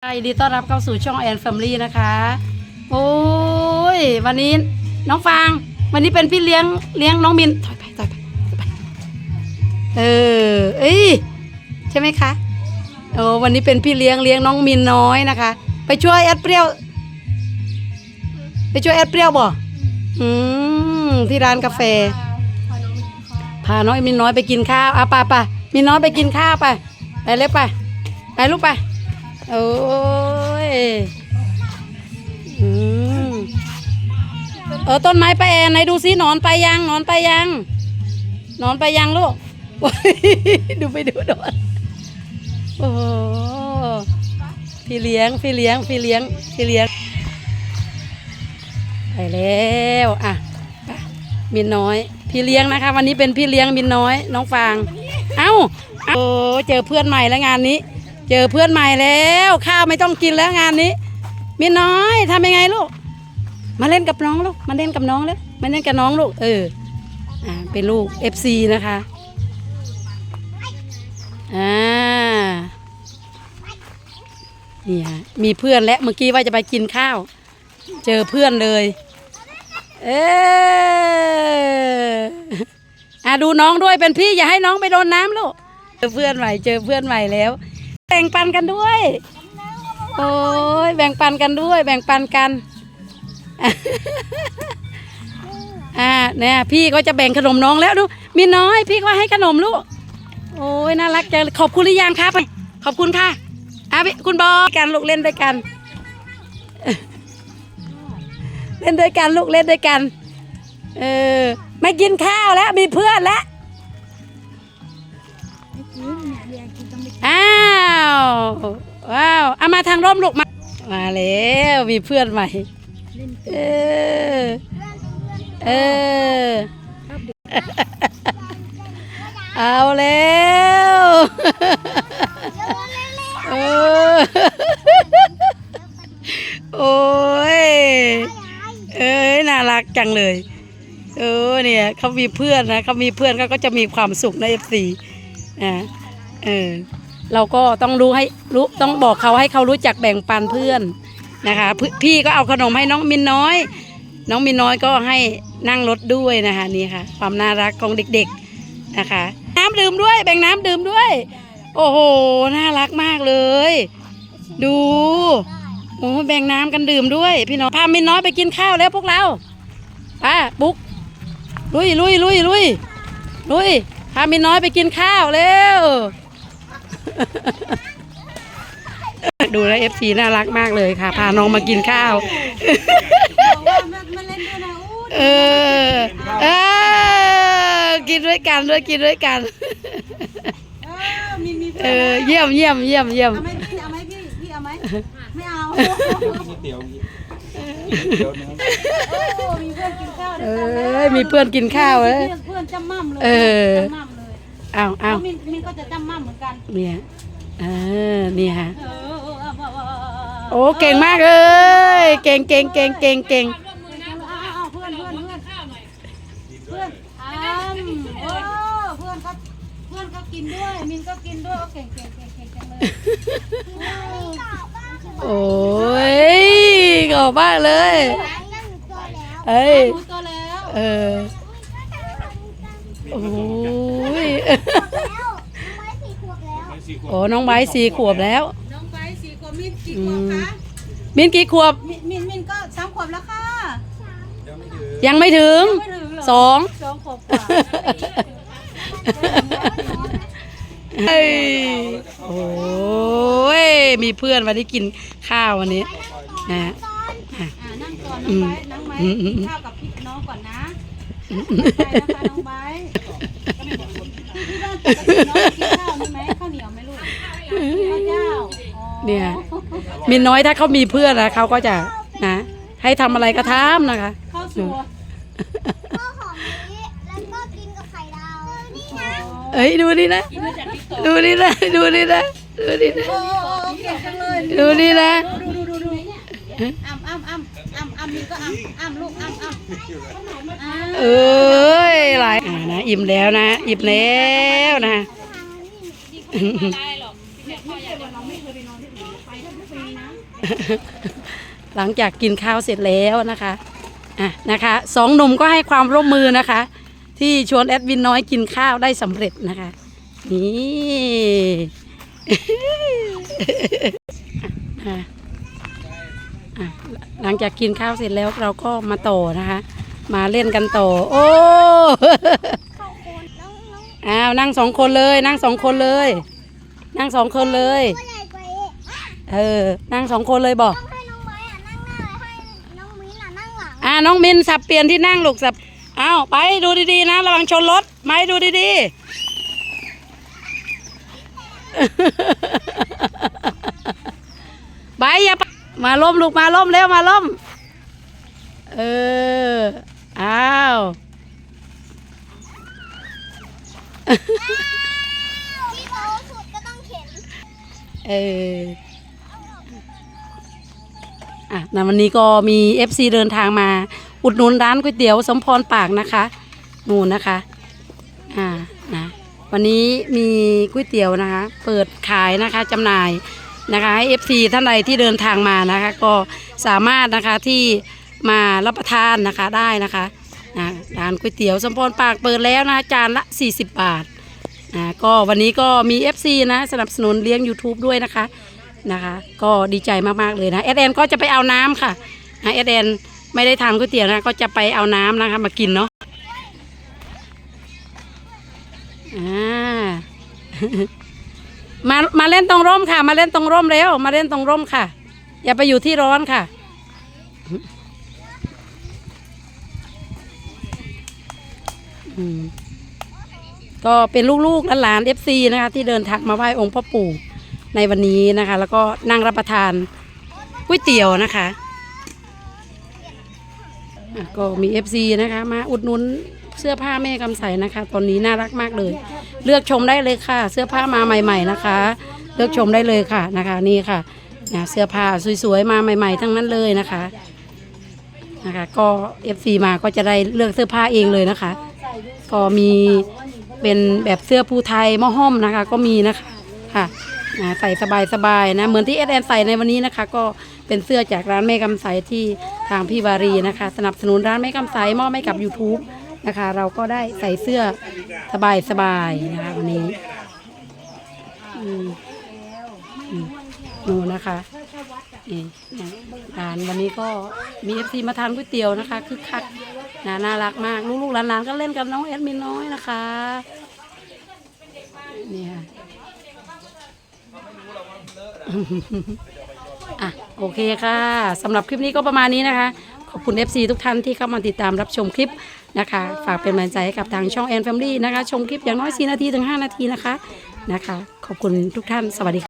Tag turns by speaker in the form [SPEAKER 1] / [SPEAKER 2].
[SPEAKER 1] ยินดีต้อนรับเข้าสู่ช่องแอนแฟมิลี่นะคะ โอ้ย วันนี้น้องฟาง วันนี้เป็นพี่เลี้ยงเลี้ยงน้องมินถอยไปถอยไปถอยไป เออ เอ้ย ใช่ไหมคะโอ้วันนี้เป็นพี่เลี้ยงเลี้ยงน้องมินน้อยนะคะ ไปช่วยแอดเปรี้ยว ไปช่วยแอดเปรี้ยวบ่ อืม ที่ร้านกาแฟ พาน้องมินน้อยไปกินข้าวอะไปไปมินน้อยไปกินข้าวไป ไปเลยไป ไปลูกไป โอ้ยอืมเออต้นไม้ไปาแอนไหนดูซิหนอนไปยังหนอนไปยังหนอนไปยังลูกโอ้ยดูไปดูหนอนโอ้พี่เลี้ยงพี่เลี้ยงพี่เลี้ยงพี่เลี้ยงไปแล้วอะมินน้อย พี่เลี้ยงนะคะ วันนี้เป็นพี่เลี้ยงมินน้อย น้องฟาง เอ้าโอ้เจอเพื่อนใหม่แล้วงานนี้ เจอเพื่อนใหม่แล้ว ข้าวไม่ต้องกินแล้วงานนี้มินน้อยทำยังไงลูก มาเล่นกับน้องลูกมาเล่นกับน้องแล้วมาเล่นกับน้องลูกเอออ่าเป็นลูก FC นะคะอ่านี่ฮะมีเพื่อนและเมื่อกี้ว่าจะไปกินข้าว เจอเพื่อนเลย เอออะดูน้องด้วยเป็นพี่อย่าให้น้องไปโดนน้ำลูกเจอเพื่อนใหม่เจอเพื่อนใหม่แล้ว แบ่งปันกันด้วย โอ้ยแบ่งปันกันด้วย แบ่งปันกัน อ่าเนี่ยพี่ก็จะแบ่งขนมน้องแล้วดู มีน้อย พี่ก็ให้ขนมลูก โอ้ยน่ารักจังขอบคุณหรือยังครับขอบคุณค่ะอะพี่คุณบอกันลูกเล่นด้วยกัน เล่นด้วยกันลูกเล่นด้วยกัน เออไม่กินข้าวแล้วมีเพื่อนแล้ว อ้าวว้าวเอามาทางร่มลูกมามาแล้วมีเพื่อนใหม่ เออ เออ เอาแล้วเออโอ้ย เอ้ยน่ารักจังเลย เออเนี่ยเขามีเพื่อนนะเขามีเพื่อนเขาก็จะมีความสุขในเอฟซีอ่าเออ เราก็ต้องรู้ให้รู้ต้องบอกเขาให้เขารู้จักแบ่งปันเพื่อนนะคะพพี่ก็เอาขนมให้น้องมินน้อย น้องมินน้อยก็ให้นั่งรถด้วยนะคะนี่ค่ะ ความน่ารักของเด็กๆนะคะ น้ำดื่มด้วย แบ่งน้ำดื่มด้วย โอ้โหน่ารักมากเลย ดูโอ้แบ่งน้ำกันดื่มด้วย พี่น้องพามินน้อยไปกินข้าวแล้วพวกเราป้าบุ๊กลุยลุยลุยลุยลุยพามินน้อยไปกินข้าวเร็ว ดูแลเอฟซีน่ารักมากเลยค่ะ พาน้องมากินข้าว เออ เออ กินด้วยกันด้วยกินด้วยกัน
[SPEAKER 2] มีมี
[SPEAKER 1] เออ เยี่ยมเยี่ยมเยี่ยมเยี่ยม
[SPEAKER 2] เอาไหมพี่เอาไหมพี่พี่เอาไหมไม่เอา
[SPEAKER 3] ก๋วยเตี๋ยวก๋วยเตี๋ยวเนื้อ
[SPEAKER 2] โอ้มีเพื่อนกินข้าว
[SPEAKER 1] เอ
[SPEAKER 2] ด้วยกัน
[SPEAKER 1] อมีเพื่อนกินข้าวเลย
[SPEAKER 2] เพื่อนจำมั่มเลย
[SPEAKER 1] เออ
[SPEAKER 2] จำมั่มเลย
[SPEAKER 1] อ้าวอ้าว
[SPEAKER 2] มินมินก็จะจำมั่มเหมือนกัน
[SPEAKER 1] เนี่ยเออนี่ฮะ
[SPEAKER 2] เออเออเออเออเออ
[SPEAKER 1] โอ้เก่งมากเลยเก่งเก่งเก่งเก่งเก่ง
[SPEAKER 2] เอาเอาเอาเพื่อนเพื่อนเพื่อนเพื่อนอ้ามโอ้เพื่อนก็เพื่อนก็กินด้วย มินก็กินด้วยโอ้เก่งเก่งเก่งเก่งจังเลย
[SPEAKER 1] โอ้ยขอบมากเลยเอ้ย
[SPEAKER 2] รู้ตัวแล้ว
[SPEAKER 1] เออ โอ้ยโอ้น้องไบร์ทสี่ขวบแล้ว
[SPEAKER 2] น้องไบร์ทสี่ขวบมินกี่ขวบคะ
[SPEAKER 1] มินกี่ขวบ
[SPEAKER 2] มินมินมินก็สามขวบแล้วค่ะ
[SPEAKER 1] ยังไม่ถึง
[SPEAKER 2] ไม่ถึงเหรอ
[SPEAKER 1] สอง
[SPEAKER 2] สองขวบกว่า
[SPEAKER 1] เฮ้ยโอ้ย มีเพื่อนวันนี้กินข้าววันนี้ นะ
[SPEAKER 2] อ่านั่งก่อนน้องไบร์ทน้องไบร์ท
[SPEAKER 1] อืมอืม
[SPEAKER 2] กินข้าวกับ ไปนะคะน้องไบร์ทที่บ้านปกติน้องกินข้าวนี่ไหมข้าวเหนียวไหมลูกข้าวเจ้าอ๋อ
[SPEAKER 1] เนี่ยมินน้อยถ้าเขามีเพื่อนนะเขาก็จะนะ ให้ทำอะไรก็ทำนะคะ
[SPEAKER 2] ข้าวสวย
[SPEAKER 4] ข้าวหอมมะลิแล้วก็กินกับไข่ดาวนี่ไง
[SPEAKER 1] เอ้ยดูนี่นะดูนี่นะดูนี่นะดูนี่นะ
[SPEAKER 2] โอ้เก่งจังเลย
[SPEAKER 1] ดูนี่นะ
[SPEAKER 2] ดูดูดูดูอ้ำอ้ำอ้ำอ้ำอ้ำมีก็อ้ำอ้ำลูกอ้ำอ้ำอ้ำ
[SPEAKER 1] เอ้ยหลายอ่านะอิ่มแล้วนะอิ่มแล้วนะหลังจากกินข้าวเสร็จแล้วนะคะอะนะคะสองหนุ่มก็ให้ความร่วมมือนะคะ ที่ชวนแอดวินน้อยกินข้าวได้สำเร็จนะคะ นี่หลังจากกินข้าวเสร็จแล้วเราก็มาต่อนะคะ มาเล่นกันต่อ โอ้
[SPEAKER 4] เข้าโคนน้องน้อง
[SPEAKER 1] อ้าวนั่งสองคนเลย นั่งสองคนเลย นั่งสองคนเลย
[SPEAKER 4] ตัวใหญ่กว่าเอ๊ะ
[SPEAKER 1] เออ นั่งสองคนเลยบอก
[SPEAKER 4] ต้องให้น้องไม้อะนั่งหน้าให้น้องมิ้นอะนั่งหลัง
[SPEAKER 1] อ่าน้องมินสับเปลี่ยนที่นั่งลูกสับอ้าวไปดูดีๆนะระวังชนรถไม้ดูดีๆไปอย่าไปมาล้มลูกมาล้มเร็วมาล้มเออ อ้าว
[SPEAKER 4] ที่โตสุดก็ต้องเข็น
[SPEAKER 1] เอออะนะวันนี้ก็มี FC เดินทางมา อุดหนุนร้านก๋วยเตี๋ยวสมพรปากนะคะนู่นนะคะอ่านะวันนี้มีก๋วยเตี๋ยวนะคะ เปิดขายนะคะจำหน่ายนะคะให้ FC ท่านใดที่เดินทางมานะคะ ก็สามารถนะคะที่ มารับประทานนะคะได้นะคะนะร้านก๋วยเตี๋ยวสมพรปากเปิดแล้วนะจานละ 40 บาทอ่าก็วันนี้ก็มี FC นะสนับสนุนเลี้ยง YouTube ด้วยนะคะนะคะ ก็ดีใจมากๆเลยนะเอดแอนก็จะไปเอาน้ำค่ะนะเอดแอนไม่ได้ทานก๋วยเตี๋ยวนะก็จะไปเอาน้ำนะคะมากินเนาะมามาเล่นตรงร่มค่ะ มาเล่นตรงร่มเร็วมาเล่นตรงร่มค่ะ อย่าไปอยู่ที่ร้อนค่ะ ก็เป็นลูกๆหลานๆ FC นะคะที่เดินทางมาไหว้องค์พ่อปู่ในวันนี้นะคะ แล้วก็นั่งรับประทานก๋วยเตี๋ยวนะคะก็มี FC นะคะมาอุดหนุนเสื้อผ้าแม่กำใสนะคะ ตอนนี้น่ารักมากเลย เลือกชมได้เลยค่ะ เสื้อผ้ามาใหม่ ๆนะคะ เลือกชมได้เลยค่ะนะคะ นี่ค่ะนะเสื้อผ้าสวยๆมาใหม่ ๆ ทั้งนั้นเลยนะคะนะคะ ก็ FC มาก็จะได้เลือกเสื้อผ้าเองเลยนะคะ ก็มีเป็นแบบเสื้อภูไทยหม้อห้อมนะคะ ก็มีนะคะค่ะใส่สบายๆนะเหมือนที่เอสแอนใส่ในวันนี้นะคะ ก็เป็นเสื้อจากร้านแม่กำไสที่ทางพี่วารีนะคะ สนับสนุนร้านแม่กำไสมอบให้กับ YouTube นะคะ เราก็ได้ใส่เสื้อสบายๆนะคะวันนี้อืมอืมนู่นนะคะนี่นะร้านวันนี้ก็มีเอฟซีมาทานก๋วยเตี๋ยวนะคะคึกคัก นะน่ารักมากลูกๆหลานๆก็เล่นกับน้องแอดมินน้อยนะคะเนี่ยอะโอเคค่ะสำหรับคลิปนี้ก็ประมาณนี้นะคะ ขอบคุณ FC ทุกท่านที่เข้ามาติดตามรับชมคลิปนะคะ ฝากเป็นกำลังใจให้กับทางช่องแอนแฟมิลี่นะคะ ชมคลิปอย่างน้อย 4 นาทีถึง 5 นาทีนะคะนะคะ ขอบคุณทุกท่านสวัสดีค่ะ